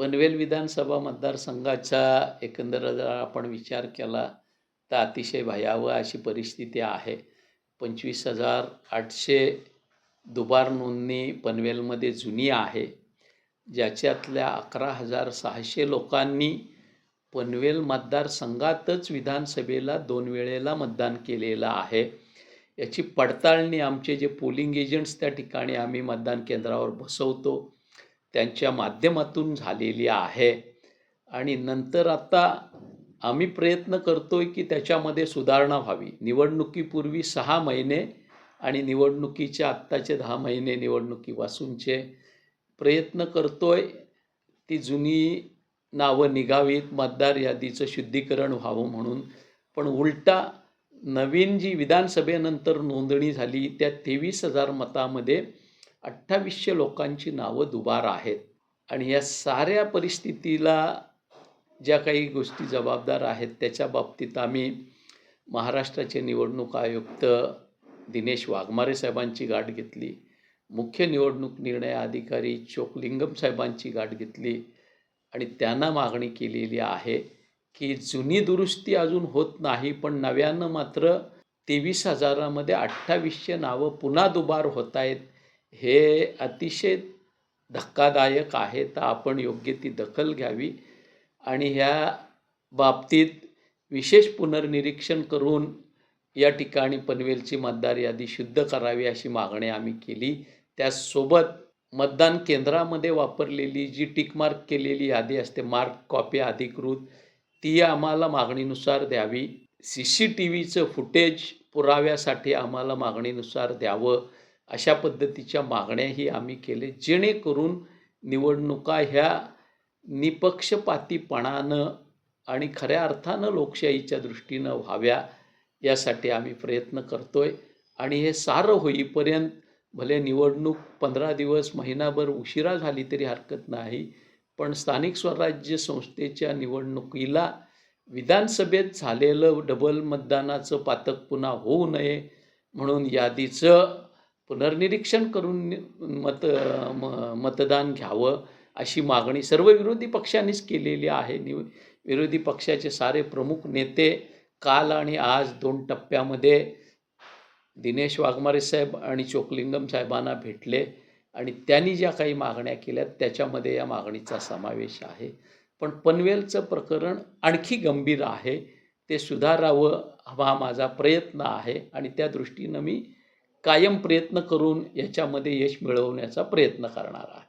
पनवेल विधानसभा मतदारसंघाचा एकंदर जर आपण विचार केला तर अतिशय भयावह अशी परिस्थिती आहे. पंचवीस हजार आठशे दुबार नोंदणी पनवेलमध्ये जुनी आहे. ज्याच्यातल्या अकरा हजार सहाशे लोकांनी पनवेल मतदारसंघातच विधानसभेला दोन वेळेला मतदान केलेलं आहे. याची पडताळणी आमचे जे पोलिंग एजंट्स त्या ठिकाणी आम्ही मतदान केंद्रावर बसवतो. त्यांच्या माध्यमातून झालेली आहे. आणि नंतर आता आम्ही प्रयत्न करतोय की त्याच्यामध्ये सुधारणा व्हावी. निवडणुकीपूर्वी सहा महिने आणि निवडणुकीच्या आत्ताचे दहा महिने निवडणुकीपासूनचे प्रयत्न करतोय. ती जुनी नावं निघावीत मतदार यादीचं शुद्धीकरण व्हावं म्हणून. पण उलटा नवीन जी विधानसभेनंतर नोंदणी झाली त्या तेवीस हजार मतामध्ये अठ्ठावीसशे लोकांची नावं दुबार आहेत. आणि या साऱ्या परिस्थितीला ज्या काही गोष्टी जबाबदार आहेत त्याच्या बाबतीत आम्ही महाराष्ट्राचे निवडणूक आयुक्त दिनेश वाघमारे साहेबांची गाठ घेतली. मुख्य निवडणूक निर्णय अधिकारी चोकलिंगम साहेबांची गाठ घेतली. आणि त्यांना मागणी केलेली आहे की जुनी दुरुस्ती अजून होत नाही पण नव्यानं मात्र तेवीस हजारामध्ये अठ्ठावीसशे नावं पुन्हा दुबार होत आहेत हे अतिशय धक्कादायक आहे. तर आपण योग्य ती दखल घ्यावी आणि ह्या बाबतीत विशेष पुनर्निरीक्षण करून या ठिकाणी पनवेलची मतदार यादी शुद्ध करावी अशी मागणी आम्ही केली. त्याचसोबत मतदान केंद्रामध्ये वापरलेली जी टिकमार्क केलेली यादी असते मार्क कॉपी अधिकृत ती आम्हाला मागणीनुसार द्यावी. सी सी टी व्हीचं फुटेज पुराव्यासाठी आम्हाला मागणीनुसार द्यावं. अशा पद्धतीच्या मागण्याही आम्ही केले जेणेकरून निवडणुका ह्या निपक्षपातीपणानं आणि खऱ्या अर्थानं लोकशाहीच्या दृष्टीनं व्हाव्या यासाठी आम्ही प्रयत्न करतोय. आणि हे सारं होईपर्यंत भले निवडणूक पंधरा दिवस महिनाभर उशिरा झाली तरी हरकत नाही पण स्थानिक स्वराज्य संस्थेच्या निवडणुकीला विधानसभेत झालेलं डबल मतदानाचं पातक पुन्हा होऊ नये म्हणून यादीचं पुनर्निरीक्षण करून मत म मतदान घ्यावं अशी मागणी सर्व विरोधी पक्षांनीच केलेली आहे. नि विरोधी पक्षाचे सारे प्रमुख नेते काल आणि आज दोन टप्प्यामध्ये दिनेश वाघमारे साहेब आणि चोकलिंगम साहेबांना भेटले आणि त्यांनी ज्या काही मागण्या केल्या त्याच्यामध्ये या मागणीचा समावेश आहे. पण पनवेलचं प्रकरण आणखी गंभीर आहे. ते सुधारावं हा माझा प्रयत्न आहे आणि त्या दृष्टीनं मी कायम प्रयत्न करून याच्यामध्ये यश मिळवण्याचा प्रयत्न करणार आहे.